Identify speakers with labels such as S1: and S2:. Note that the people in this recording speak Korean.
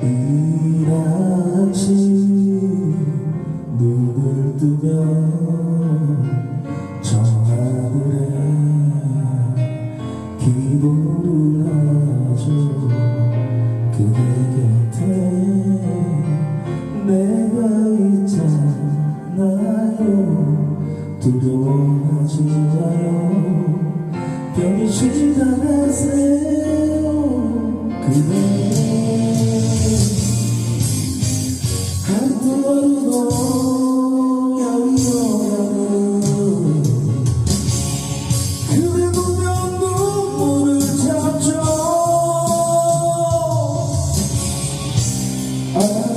S1: 매일 아침 눈을 뜨면 저 하늘에 기도를 하죠 그대 곁에 내가 있잖아요 두려워하지 마요 병이 지 Oh.